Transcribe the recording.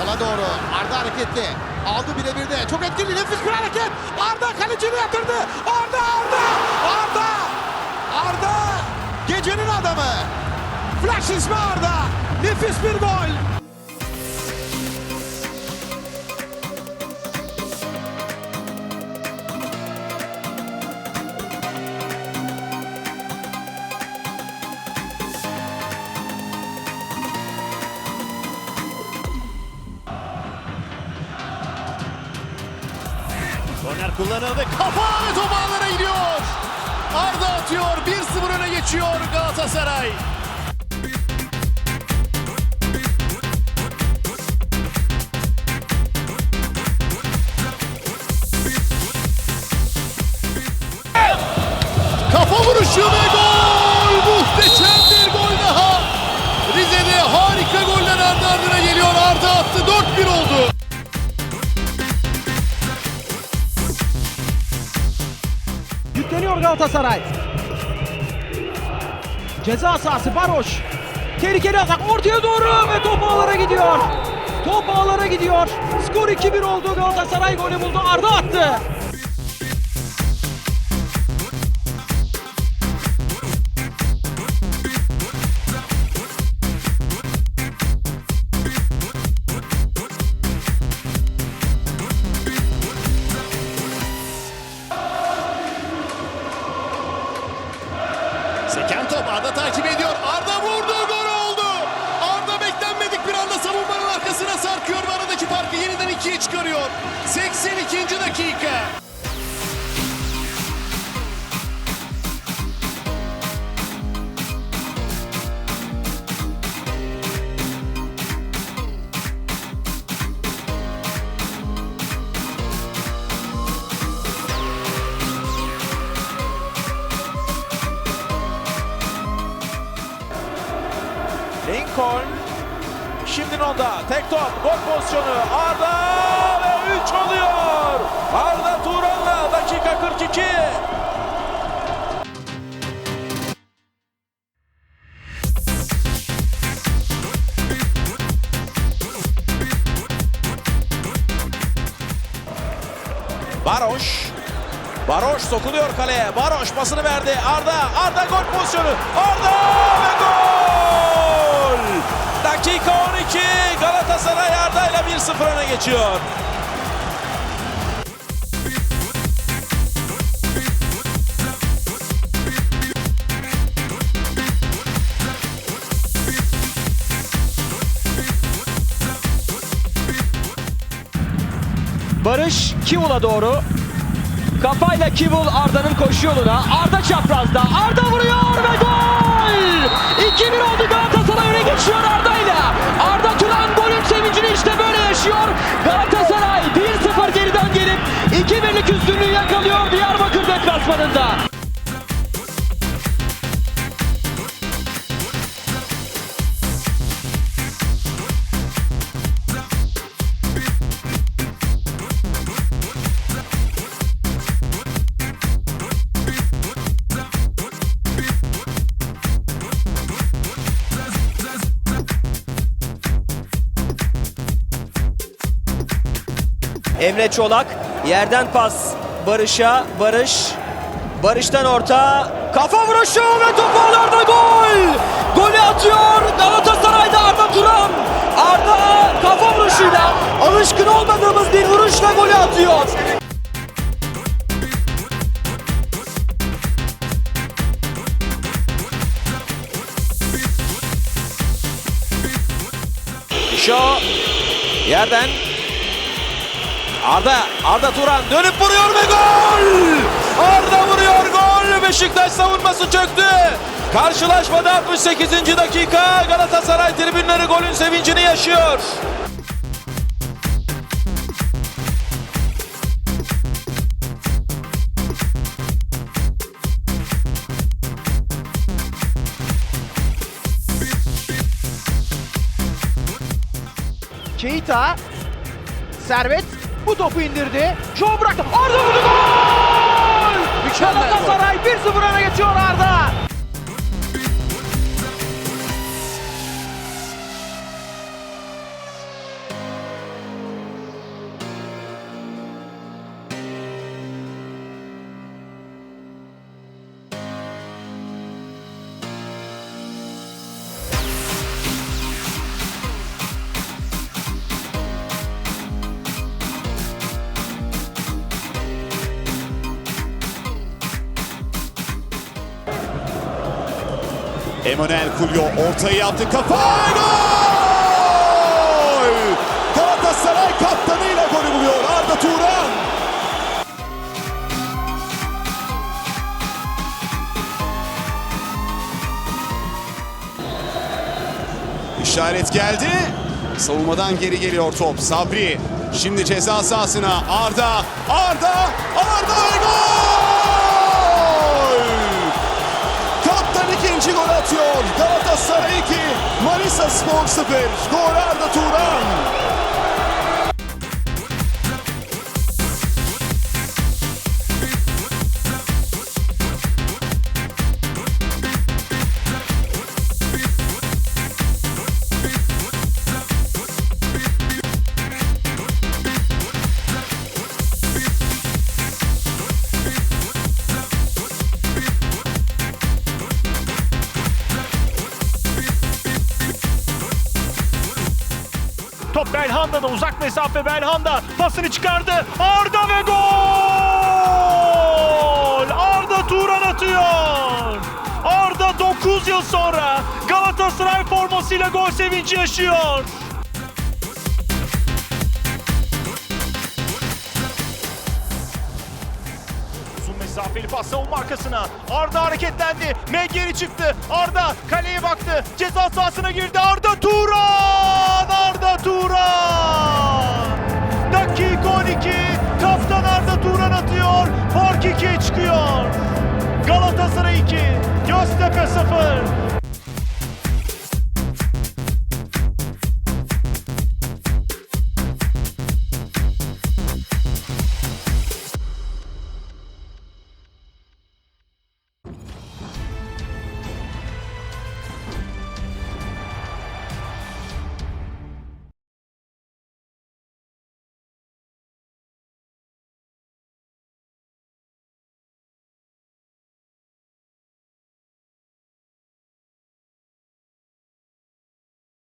Sola doğru Arda hareketli. Aldı birebir de. Çok etkili nefis bir hareket. Arda kalecini yatırdı. Arda Arda Arda Arda gecenin adamı. Flash ismi Arda. Nefis bir gol. Korner kullanıldı. Kafa ve top ağlara gidiyor. Arda atıyor. 1-0 öne geçiyor Galatasaray. Kafa vuruşu ve Galatasaray. Ceza sahası Baroş. Tehlikeli atak ortaya doğru ve top ağlara gidiyor. Top ağlara gidiyor. Skor 2-1 oldu. Galatasaray golü buldu. Arda attı. Seken top Arda takip ediyor. Arda vurdu gol oldu. Arda beklenmedik bir anda savunmanın arkasına sarkıyor ve aradaki farkı yeniden ikiye çıkarıyor. 82. dakika. Lincoln şimdi onda tek top gol pozisyonu Arda ve 3 oluyor. Arda Turan'la dakika 42. Baroş Baroş sokuluyor kaleye. Baroş pasını verdi. Arda, Arda gol pozisyonu. Arda ve gol! Dakika 12. Galatasaray Arda ile 1-0 öne geçiyor. Barış Kivul'a doğru. Kafayla Kivul Arda'nın koşu yoluna. Arda çaprazda. Arda vuruyor ve gol! 2-1 oldu Galatasaray öne geçiyor Arda'yla. Arda Turan golün sevincini işte böyle yaşıyor. Galatasaray 1-0 geriden gelip 2-1'lik üstünlüğü yakalıyor Diyarbakır deplasmanında. Emre Çolak yerden pas Barış'a. Barış Barış'tan orta kafa vuruşu ve top ağlarda gol! Golü atıyor Galatasaray'da Arda Turan. Arda kafa vuruşuyla alışkın olmadığımız bir vuruşla golü atıyor. Şo yerden Arda, Arda Turan dönüp vuruyor ve gol! Arda vuruyor gol! Beşiktaş savunması çöktü. Karşılaşmada 68. dakika Galatasaray tribünleri golün sevincini yaşıyor. Keita Servet bu topu indirdi. Şov bıraktı. Arda vurdu gol! Galatasaray 1-0 öne geçiyor Arda. Emanuel Kulyo ortayı yaptı. Kafa gol! Galatasaray kaptanıyla golü buluyor Arda Turan. İşaret geldi. Savunmadan geri geliyor top. Sabri. Şimdi ceza sahasına. Arda. Arda. Arda ve gol! İkinci gol atıyor. Galatasaray 2. Manisa Spor 0. Gol Arda Turan. Belhanda'da uzak mesafe Belhanda pasını çıkardı. Arda ve gol! Arda Turan atıyor. Arda 9 yıl sonra Galatasaray formasıyla gol sevinci yaşıyor. Mesafeli pas savunma arkasına. Arda hareketlendi. M geri çıktı. Arda kaleye baktı. Ceza sahasına girdi. Arda Turan! Arda Turan! Christopher.